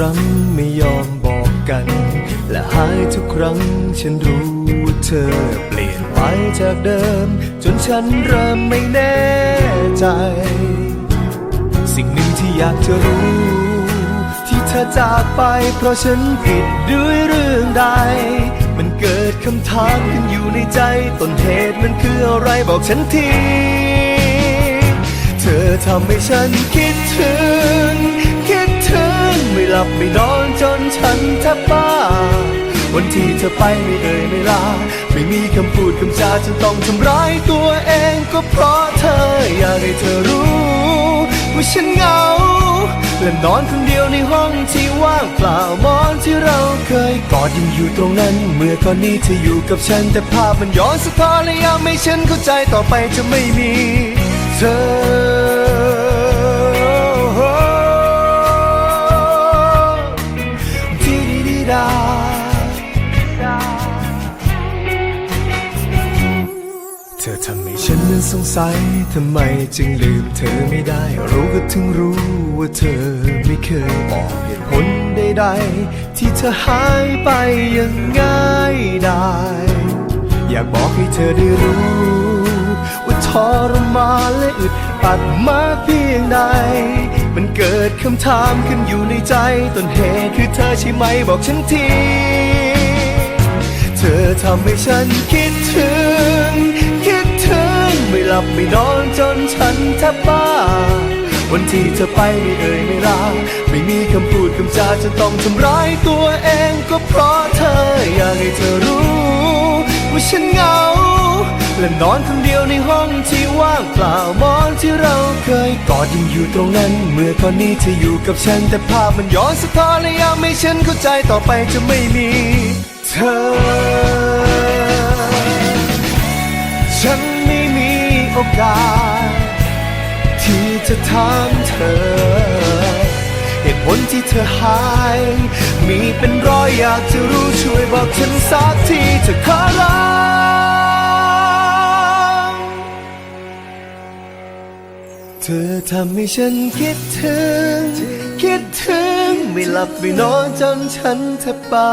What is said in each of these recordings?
รั้งไม่ยอมบอกกัน และหายทุกครั้งฉันรู้ว่าเธอเปลี่ยนไปจากเดิม จนฉันเริ่มไม่แน่ใจ สิ่งหนึ่งที่อยากจะรู้ ที่เธอจากไปเพราะฉันผิดด้วยเรื่องใด มันเกิดคำถามขึ้นอยู่ในใจต้นเหตุมันคืออะไรบอกฉันที เธอทำให้ฉันคิดถึงคิดถึง ไม่หลับไม่นอนจนฉันแทบบ้า วันที่เธอไปไม่เอ่ยไม่ลา ไม่มีคำพูดคำจาจนต้องทำร้ายตัวเองก็เพราะเธออยากให้เธอรู้ ว่าฉันเหงา และนอนคนเดียวในห้องที่ว่างเปล่ามอนที่เราเคยกอดยังอยู่ตรงนั้น เมื่อก่อนนี้เธออยู่กับฉันแต่ภาพมันย้อนสะท้อนและยังไม่ฉันเข้าใจต่อไปจะไม่มี เธอ เธอทำให้ฉันนั้นสงสัยทำไมจึงลืมเธอไม่ได้ รู้ก็ถึงรู้ว่าเธอไม่เคยบอกเหตุผลใดๆที่เธอหายไปยังง่ายได้ อยากบอกให้เธอได้รู้ ว่าทรมานและอึดอัดมากเพียงใด มันเกิดคำถามขึ้นอยู่ในใจต้นเหตุคือเธอใช่ไหมบอกฉันที เธอทำให้ฉันคิดถึง คิดถึงไม่หลับไม่นอนจนฉันแทบบ้า วันที่เธอไปไม่เอ่ยไม่ลาไม่มีคำพูดคำจาจนต้องทำร้ายตัวเองก็เพราะเธออยากให้เธอรู้ ว่าฉันเหงา และนอนคนเดียวในห้องที่ว่างเปล่ามอนที่เราเคยกอดยังอยู่ตรงนั้น เมื่อก่อนนี้เธออยู่กับฉันแต่ภาพมันย้อนสะท้อนและยังไม่ฉันเข้าใจต่อไปจะไม่มีเธอ ฉันไม่มีโอกาส ที่จะถามเธอเหตุผลที่เธอหาย มีเป็นร้อยอยากจะรู้ช่วยบอกฉันสักทีเธอขอร้อง ธอทำให้ฉันคิดถึง คิดถึง ไม่หลับไม่นอนจนฉันแทบบ้า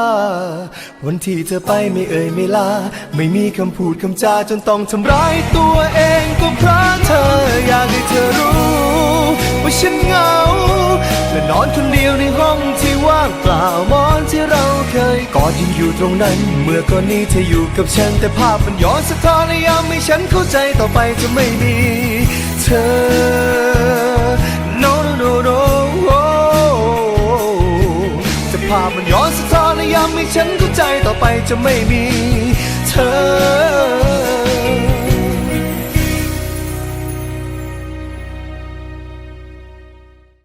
วันที่เธอไปไม่เอ่ยไม่ลา ไม่มีคำพูดคำจาจนต้องทำร้ายตัวเองก็เพราะเธออยากให้เธอรู้ ว่าฉันเหงาและนอนคนเดียวในห้องที่ว่างเปล่ามอนที่เราเคยกอดยังอยู่ตรงนั้น เมื่อก่อนนี้เธออยู่กับฉันแต่ภาพมันย้อนสะท้อนและยังไม่ฉันเข้าใจต่อไปจะไม่มี เธอ no no no no Oh จะพาพมันย้อนสะท้อนและย้ำให้ฉันเข้าใจต่อไปจะไม่มีเธอ